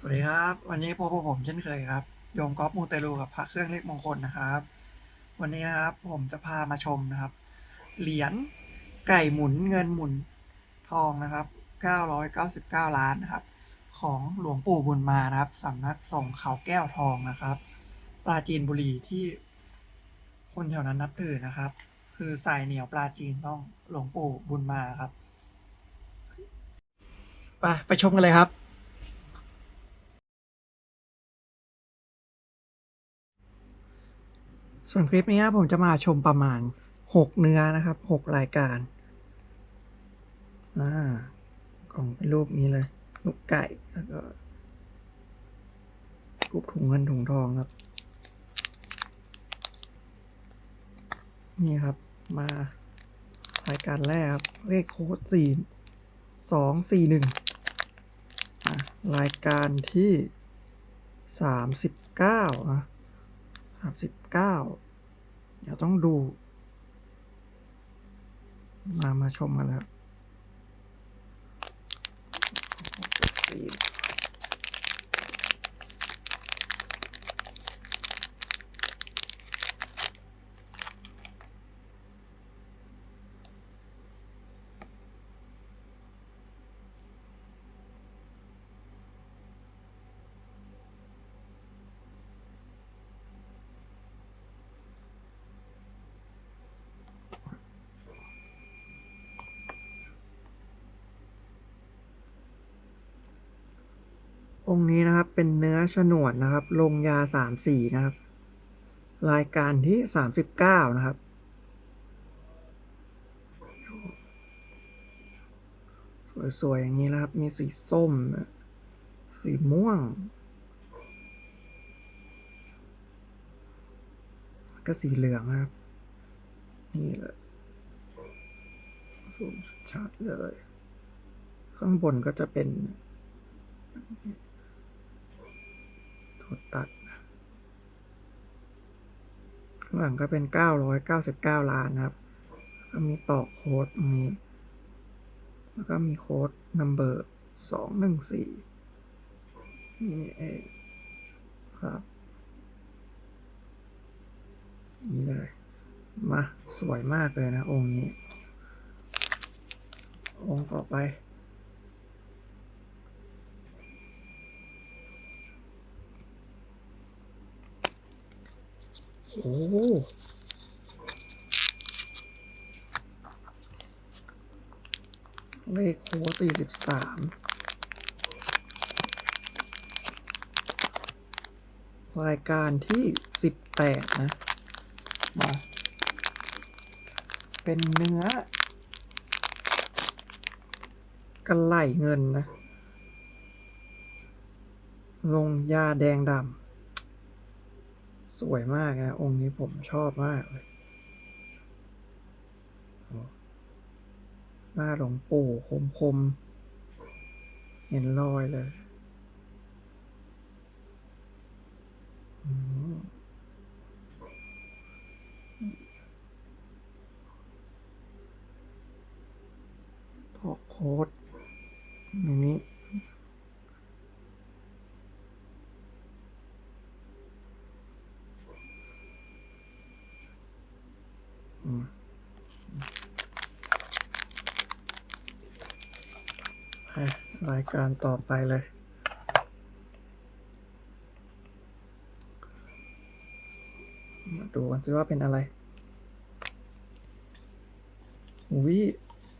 สวัสดีครับ วันนี้พบกับผมเช่นเคยครับ โยมก๊อฟมูเตลูกับพระเครื่องเลขมงคลนะครับ วันนี้นะครับผมจะพามาชมนะครับ เหรียญไก่หมุนเงินหมุนทองนะครับ 999 ล้านนะครับ ของหลวงปู่บุญมานะครับสำนักส่งเขาแก้วทองนะครับ ปราจีนบุรีที่ คนแถวนั้นนับถือนะครับ คือสายเหนียวปลาจีนต้องหลวงปู่บุญมาครับไปไปชมกันเลยครับ ส่วนคลิปนี้ผมจะมาชมประมาณหกเนื้อนะครับหกรายการอ่ากล่องเป็นรูปนี้เลยลูกไก่แล้วก็รูปถุงเงินถุงทองครับ นี่ครับมารายการแรกครับ เลขโค้ดสี่สองสี่หนึ่งรายการที่สามสิบเก้าอะ สามสิบเก้าเดี๋ยวต้องดู มา มาชมกันแล้วสี่ องค์นี้นะครับเป็นเนื้อฉนวดนะครับ ลงยาสามสีนะครับ รายการที่สามสิบเก้านะครับ สวย ๆ อย่างนี้นะครับ มีสีส้ม สีม่วง ก็สีเหลืองนะครับ นี่เลยสูงชัดเลย ข้างบนก็จะเป็น ดตัด ข้างหลังก็เป็น 999 ล้านนะครับแล้วก็มีต่อโค้ดตรงนี้ แล้วก็มีโค้ด number 214นี่เองครับ นี่เลย มา สวยมากเลยนะ องค์นี้ องค์ต่อไป โอ้เลขโค้ดสี่สิบสามรายการที่สิบแปดนะ มา เป็นเนื้อกระไหลเงินนะ ลงยาแดงดำ สวยมากนะ องค์นี้ผมชอบมากเลยหน้าหลวงปู่คมคม เห็นรอยเลยอืมทอกโค้ดอย่างนี้ รายการต่อไปเลย มาดูกันสิว่าเป็นอะไรอุ้ย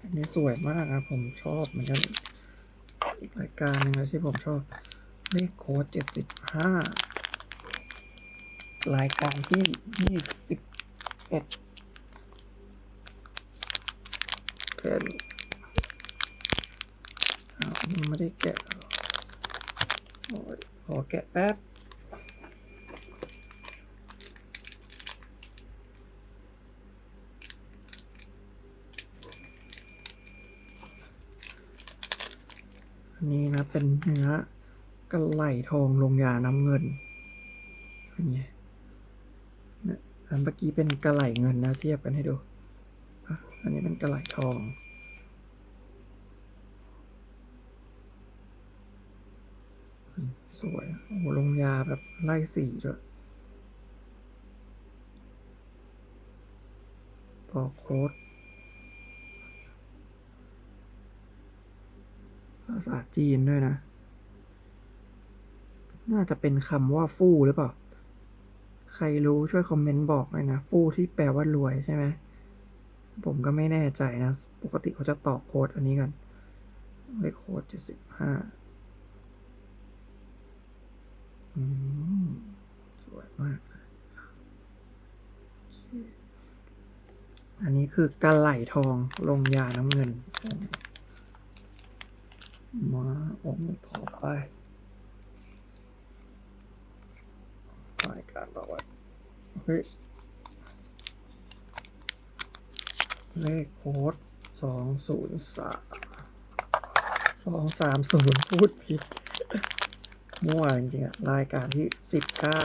อันนี้สวยมากนะผมชอบเหมือนกันอีกรายการหนึงนะที่ผมชอบ เลขโค้ดเจ็ดสิบห้ารายการที่ยี่สิบเอ็ดเป็นอ้าวยัง ไม่ได้แกะโอ้ยขอแกะแป๊บ อันนี้นะเป็นเนื้อกระไหลทองลงยาน้ำเงินเป็นไงเนี่ยอันเมื่อกี้เป็นกระไหลเงินนะเทียบกันให้ดู อันนี้เป็นกระไหลทอง สวยโอ้โหลงยาแบบไล่สีด้วยต่อโค้ดภาษาจีนด้วยนะ น่าจะเป็นคำว่าฟู่หรือเปล่า ใครรู้ช่วยคอมเมนต์บอกหน่อยนะ ฟู่ที่แปลว่ารวยใช่ไหม ผมก็ไม่แน่ใจนะ ปกติเขาจะต่อโค้ดอันนี้กันเลขโค้ดเจ็ดสิบห้า อืมสวยมากเลยอันนี้คือกระไหลทองลงยาน้ำเงิน มาองค์ต่อไปรายการต่อไปเฮ้ยเลขโค้ดสองศูนย์สามสองสามศูนย์พูดผิด มั่วจริงๆอะรายการที่สิบเก้า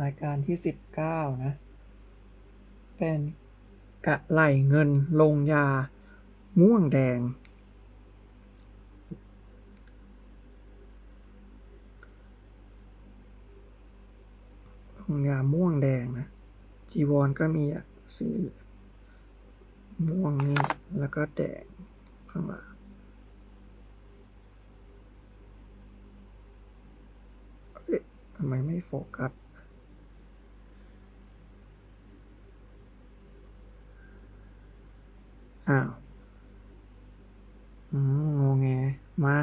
รายการที่สิบเก้านะ เป็นกระไหลเงินลงยา ม่วงแดง ลงยาม่วงแดงนะ จีวรก็มีอะสีม่วงนี่แล้วก็แดงข้างหลังเอ๊ะ ทำไมไม่โฟกัสอ้าวอืมงงแงมา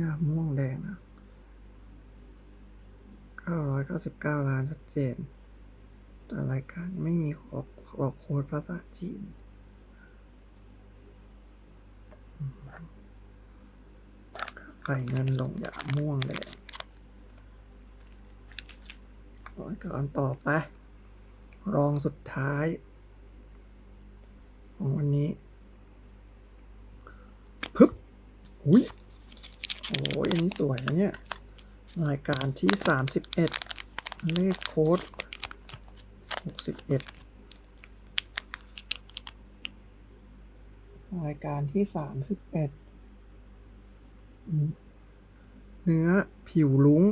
ยาม่วงแดงนะเก้าร้อยเก้าสิบเก้าล้านชัดเจน แต่รายการไม่มีออกออกโค้ดภาษาจีน ไข่เงินลงยาม่วงแดงร้อยก่อนต่อไป รองสุดท้าย ของวันนี้พึบหุยโอ้ยอันนี้สวยนะเนี่ย รายการที่ 31 เลขโค้ด 61 รายการที่ 31อืม เนื้อผิวลุ้ง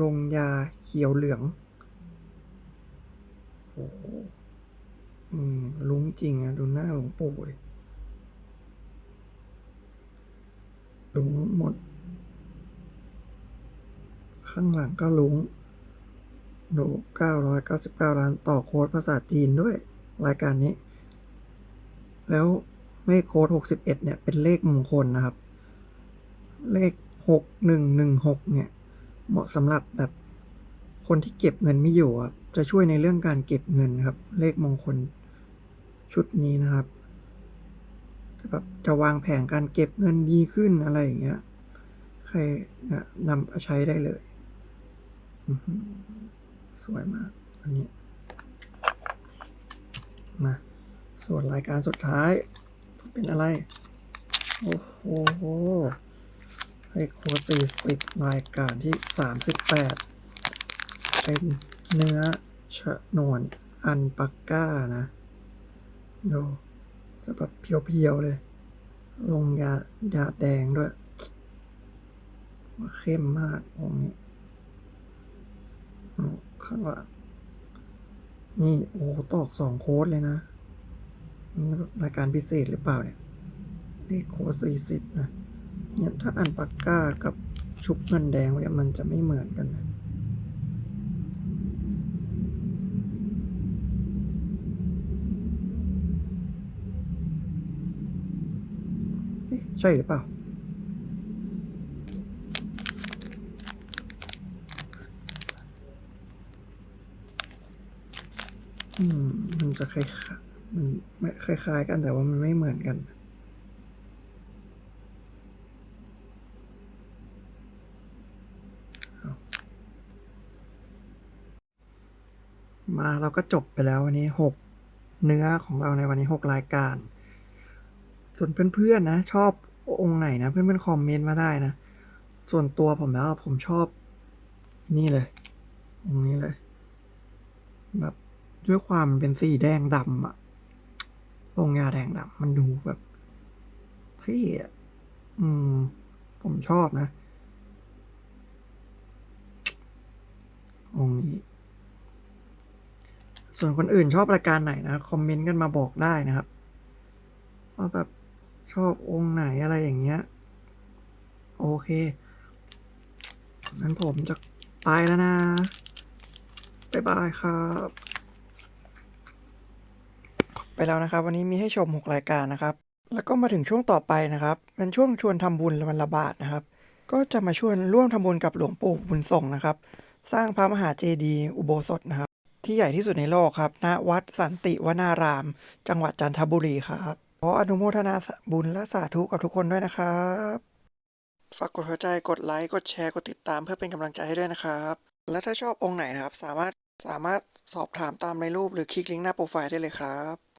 ลงยาเขียวเหลืองโอ้โหอืมลุ้งจริงอะดูหน้าหลวงปู่ดิลุ้งหมด ข้างหลังก็ลุ้งโหนู999 ล้านต่อโค้ดภาษาจีนด้วย รายการนี้ แล้ว เลขโค้ด61 เนี่ย เป็นเลขมงคลนะครับ เลข 6116 เนี่ย เหมาะสำหรับแบบคนที่เก็บเงินไม่อยู่ครับ จะช่วยในเรื่องการเก็บเงินครับ เลขมงคลชุดนี้นะครับจะแบบจะวางแผนการเก็บเงินดีขึ้นอะไรอย่างเงี้ย ใครนะนำใช้ได้เลย สวยมาก อันนี้ มา ส่วนรายการสุดท้าย เป็นอะไร โอ้โหให้โค้ดสี่สิบรายการที่สามสิบแปดเป็นเนื้อชะนวนอันปักก้านะดูจะแบบเพียวๆเลย ลงยายาแดงด้วยเข้มมากองนี้ข้างหลังนี่ โอ้ตอกสองโค้ดเลยนะ รายการพิเศษหรือเปล่าเนี่ยเลขโค้ดสี่สิบนะเนี่ยถ้าอันปากก้ากับชุบเงินแดงเนี่ยมันจะไม่เหมือนกันนะเอ๊ะใช่หรือเปล่าอืมมันจะคล้าย มันคล้าย ๆ กันแต่ว่ามันไม่เหมือนกัน มาเราก็จบไปแล้ววันนี้หกเนื้อของเราในวันนี้หกรายการ ส่วนเพื่อนๆนะ ชอบองค์ไหนนะ เพื่อนๆคอมเมนต์มาได้นะ ส่วนตัวผมแล้วผมชอบนี่เลย องค์นี้เลยแบบด้วยความเป็นสีแดงดำอะ องยาแดงดำมันดูแบบเท่อะอืม ผมชอบนะ องค์นี้ ส่วนคนอื่นชอบรายการไหนนะ คอมเมนต์กันมาบอกได้นะครับ ว่าแบบชอบองค์ไหนอะไรอย่างเงี้ย โอเคงั้นผมจะไปแล้วนะ บ๊ายบายครับ ไปแล้วนะครับ วันนี้มีให้ชม 6 รายการนะครับ แล้วก็มาถึงช่วงต่อไปนะครับเป็นช่วงชวนทำบุญวันละบาทนะครับ ก็จะมาชวนร่วมทำบุญกับหลวงปู่บุญส่งนะครับ สร้างพระมหาเจดีย์อุโบสถนะครับ ที่ใหญ่ที่สุดในโลกครับณวัดสันติวนาราม จังหวัดจันทบุรีครับขออนุโมทนาบุญและสาธุกับทุกคนด้วยนะครับฝากกดหัวใจกดไลค์กดแชร์กดติดตามเพื่อเป็นกำลังใจให้ด้วยนะครับ และถ้าชอบองค์ไหนนะครับ สามารถสามารถสอบถามตามในรูปหรือคลิกลิงก์หน้าโปรไฟล์ได้เลยครับ